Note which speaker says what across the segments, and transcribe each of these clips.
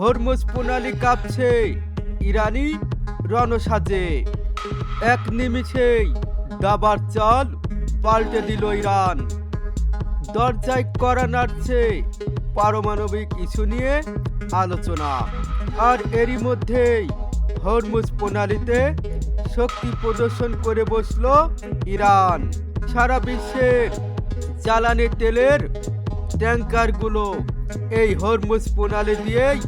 Speaker 1: Hormuz প্রণালী কাঁপছে। ইরানি রণসাজে। এক নিমিষেই দাবার চাল পাল্টে দিল ইরান। দরজায় করা নাড়ছে পারমাণবিক ইস্যু নিয়ে আলোচনা। আর এরই মধ্যেই হরমুজ প্রণালীতে শক্তি প্রদর্শন করে বসল ইরান। সারা বিশ্বের জ্বালানি তেলের ট্যাঙ্কারগুলো এই হরমুজ প্রণালী দিয়েই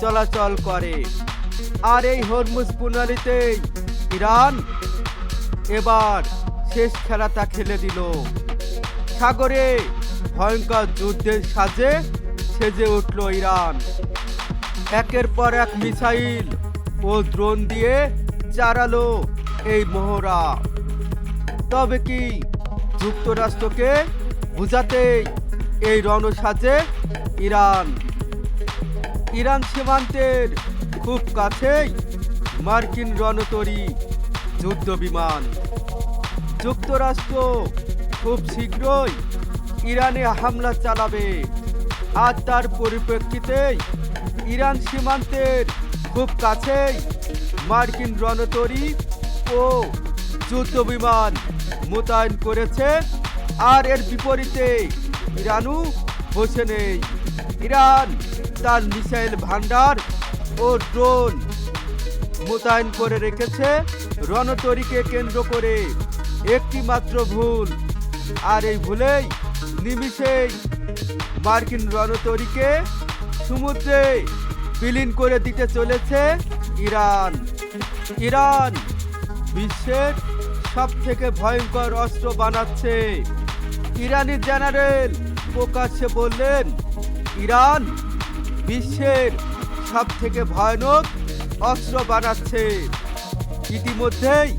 Speaker 1: চলাচল করে। আর এই হরমুজ প্রণালীতেই ইরান এবার শেষ খেলাটা খেলে দিল। সাগরে ভয়ঙ্কর যুদ্ধের সাজে সেজে উঠল ইরান। একের পর এক মিসাইল ও দ্রোন দিয়ে চারালো এই মোহরা তবে কি যুক্তরাষ্ট্রকে বুঝাতেই এই রণসাজে ইরান ইরান সীমান্তের খুব কাছেই মার্কিন রণতরী যুদ্ধ বিমান যুক্তরাষ্ট্র খুব শীঘ্রই ইরানে হামলা চালাবে আর তার পরিপ্রেক্ষিতেই ইরান সীমান্তের খুব কাছেই মার্কিন রণতরী ও যুদ্ধ বিমান মোতায়েন করেছে আর এর বিপরীতে ইরানও বসে নেই ইরান তার মিসাইল ভান্ডার ও ড্রোন মোতায়েন করে রেখেছে। রণতরীকে কেন্দ্র করে একটি মাত্র ভুল। আর এই ভুলেই নিমিষেই মার্কিন রণতরীকে সমুদ্রে বিলীন করে দিতে চলেছে ইরান। ইরান বিশ্বের সব থেকে ভয়ঙ্কর অস্ত্র বানাচ্ছে। ইরানি জেনারেল প্রকাশ্যে বললেন, ইরান বিশ্বের সব থেকে ভয়ানক অস্ত্র বানাচ্ছে। ইতিমধ্যেই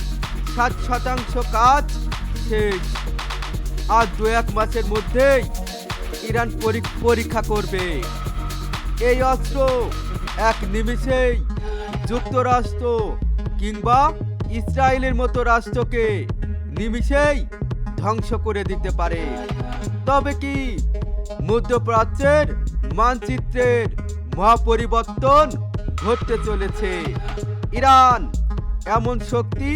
Speaker 1: ষাট শতাংশ কাজ শেষ। আর দু এক মাসের মধ্যেই ইরান পরী- পরীক্ষা করবে। এই অস্ত্র এক নিমিষেই যুক্তরাষ্ট্র কিংবা ইসরায়েলের মতো রাষ্ট্রকে নিমিষেই ধ্বংস করে দিতে পারে। তবে কি মধ্যপ্রাচ্যের মানচিত্রের মহাপরিবর্তন ঘটতে চলেছে। ইরান এমন শক্তি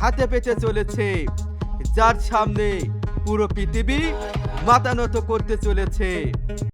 Speaker 1: হাতে পেতে চলেছে, যার সামনে পুরো পৃথিবী মাতানত করতে চলেছে।